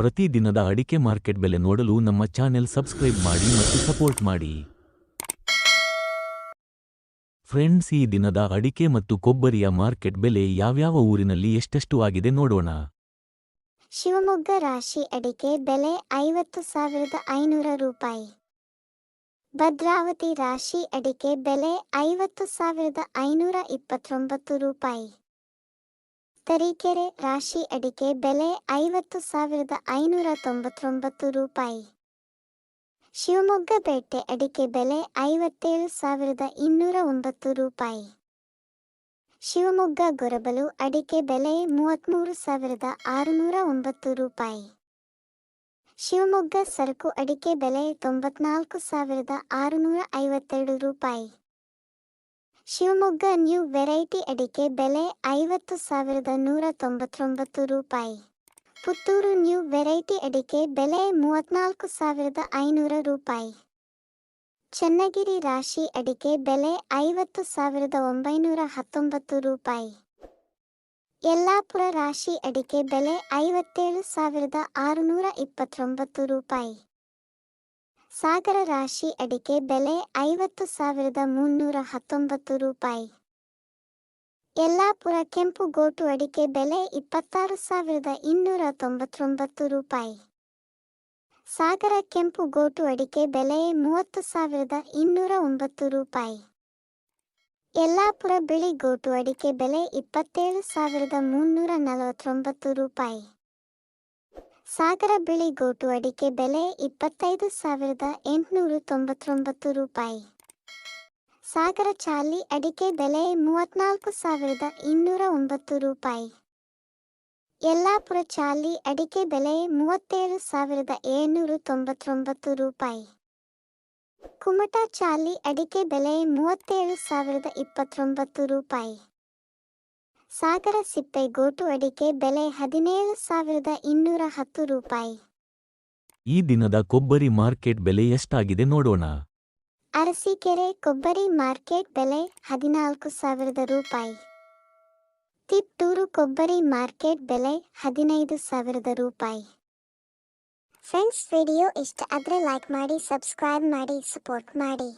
ಪ್ರತಿದಿನದ ಅಡಿಕೆ ಮಾರ್ಕೆಟ್ ಬೆಲೆ ನೋಡಲು ನಮ್ಮ ಚಾನೆಲ್ ಸಬ್ಸ್ಕ್ರೈಬ್ ಮಾಡಿ ಮತ್ತು ಸಪೋರ್ಟ್ ಮಾಡಿ. ಫ್ರೆಂಡ್ಸ್, ಈ ದಿನದ ಅಡಿಕೆ ಮತ್ತು ಕೊಬ್ಬರಿಯ ಮಾರ್ಕೆಟ್ ಬೆಲೆ ಯಾವ್ಯಾವ ಊರಿನಲ್ಲಿ ಎಷ್ಟೆಷ್ಟು ಆಗಿದೆ ನೋಡೋಣ. ಶಿವಮೊಗ್ಗ ರಾಶಿ ಅಡಿಕೆ ಬೆಲೆ ಐವತ್ತು ಸಾವಿರದ ಐನೂರ ರೂಪಾಯಿ. ಭದ್ರಾವತಿ ರಾಶಿ ಅಡಿಕೆ ಬೆಲೆ ಐವತ್ತು ಸಾವಿರದ ಐನೂರ ಇಪ್ಪತ್ತೊಂಬತ್ತು ರೂಪಾಯಿ. ತರೀಕೆರೆ ರಾಶಿ ಅಡಿಕೆ ಬೆಲೆ ಐವತ್ತು ಸಾವಿರದ ಐನೂರ ತೊಂಬತ್ತೊಂಬತ್ತು ರೂಪಾಯಿ. ಶಿವಮೊಗ್ಗ ಪೇಟೆ ಅಡಿಕೆ ಬೆಲೆ ಐವತ್ತೇಳು ಸಾವಿರದ ಇನ್ನೂರ ಒಂಬತ್ತು ರೂಪಾಯಿ. ಶಿವಮೊಗ್ಗ ಗೊರಬಲು ಅಡಿಕೆ ಬೆಲೆ ಮೂವತ್ತ್ಮೂರು ಸಾವಿರದ ಆರುನೂರ ಒಂಬತ್ತು ರೂಪಾಯಿ. ಶಿವಮೊಗ್ಗ ಸರಕು ಅಡಿಕೆ ಬೆಲೆ ತೊಂಬತ್ನಾಲ್ಕು ಸಾವಿರದ ಆರುನೂರ ಐವತ್ತೆರಡು ರೂಪಾಯಿ. ಶಿವಮೊಗ್ಗ ನ್ಯೂ ವೆರೈಟಿ ಅಡಿಕೆ ಬೆಲೆ ಐವತ್ತು ಸಾವಿರದ ನೂರ ತೊಂಬತ್ತೊಂಬತ್ತು ರೂಪಾಯಿ. ಪುತ್ತೂರು ನ್ಯೂ ವೆರೈಟಿ ಅಡಿಕೆ ಬೆಲೆ ಮೂವತ್ನಾಲ್ಕು ಸಾವಿರದ ಐನೂರ ರೂಪಾಯಿ. ಚನ್ನಗಿರಿ ರಾಶಿ ಅಡಿಕೆ ಬೆಲೆ ಐವತ್ತು ಸಾವಿರದ ಒಂಬೈನೂರ ಹತ್ತೊಂಬತ್ತು ರೂಪಾಯಿ. ಯಲ್ಲಾಪುರ ರಾಶಿ ಅಡಿಕೆ ಬೆಲೆ ಐವತ್ತೇಳು ಸಾವಿರದ ಆರುನೂರ ಇಪ್ಪತ್ತೊಂಬತ್ತು ರೂಪಾಯಿ. ಸಾಗರ ರಾಶಿ ಅಡಿಕೆ ಬೆಲೆ ಐವತ್ತು ಸಾವಿರದ ಮುನ್ನೂರ ಹತ್ತೊಂಬತ್ತು ರೂಪಾಯಿ. ಯಲ್ಲಾಪುರ ಕೆಂಪು ಗೋಟು ಅಡಿಕೆ ಬೆಲೆ ಇಪ್ಪತ್ತಾರು ಸಾವಿರದ ಇನ್ನೂರ ತೊಂಬತ್ತೊಂಬತ್ತು ರೂಪಾಯಿ. ಸಾಗರ ಕೆಂಪು ಗೋಟು ಅಡಿಕೆ ಬೆಲೆ ಮೂವತ್ತು ಸಾವಿರದ ಇನ್ನೂರ ಒಂಬತ್ತು ರೂಪಾಯಿ. ಯಲ್ಲಾಪುರ ಬಿಳಿ ಗೋಟು ಅಡಿಕೆ ಬೆಲೆ ಇಪ್ಪತ್ತೇಳು ಸಾವಿರದ ಮುನ್ನೂರ ನಲವತ್ತೊಂಬತ್ತು ರೂಪಾಯಿ. ಸಾಗರ ಬಿಳಿ ಗೋಟು ಅಡಿಕೆ ಬೆಲೆ ಇಪ್ಪತ್ತೈದು ಸಾವಿರದ ಎಂಟುನೂರ ತೊಂಬತ್ತೊಂಬತ್ತು ರೂಪಾಯಿ. ಸಾಗರ ಚಾಲಿ ಅಡಿಕೆ ಬೆಲೆ ಮೂವತ್ನಾಲ್ಕು ಸಾವಿರದ ಇನ್ನೂರ ಒಂಬತ್ತು ರೂಪಾಯಿ. ಯಲ್ಲಾಪುರ ಚಾಲಿ ಅಡಿಕೆ ಬೆಲೆ ಮೂವತ್ತೇಳು ಸಾವಿರದ ಏಳ್ನೂರ ತೊಂಬತ್ತೊಂಬತ್ತು ರೂಪಾಯಿ. ಕುಮಟಾ ಚಾಲಿ ಅಡಿಕೆ ಬೆಲೆ ಮೂವತ್ತೇಳು ಸಾವಿರದ ಇಪ್ಪತ್ತೊಂಬತ್ತು ರೂಪಾಯಿ. ಸಾಗರ ಸಿಪ್ಪೆ ಗೋಟು ಅಡಿಕೆ ಬೆಲೆ ಹದಿನೇಳು ಸಾವಿರದ ಇನ್ನೂರ ಹತ್ತು ರೂಪಾಯಿ. ಈ ದಿನದ ಕೊಬ್ಬರಿ ಮಾರ್ಕೆಟ್ ಬೆಲೆ ಎಷ್ಟಾಗಿದೆ ನೋಡೋಣ. ಅರಸೀಕೆರೆ ಕೊಬ್ಬರಿ ಮಾರ್ಕೆಟ್ ಬೆಲೆ ಹದಿನಾಲ್ಕು ಸಾವಿರದ ರೂಪಾಯಿ. ತಿಪ್ಟೂರು ಕೊಬ್ಬರಿ ಮಾರ್ಕೆಟ್ ಬೆಲೆ ಹದಿನೈದು ಸಾವಿರದ ರೂಪಾಯಿ. ಫ್ರೆಂಡ್ಸ್ ವಿಡಿಯೋ ಇಷ್ಟ ಆದರೆ ಲೈಕ್ ಮಾಡಿ ಸಬ್ಸ್ಕ್ರೈಬ್ ಮಾಡಿ ಸಪೋರ್ಟ್ ಮಾಡಿ.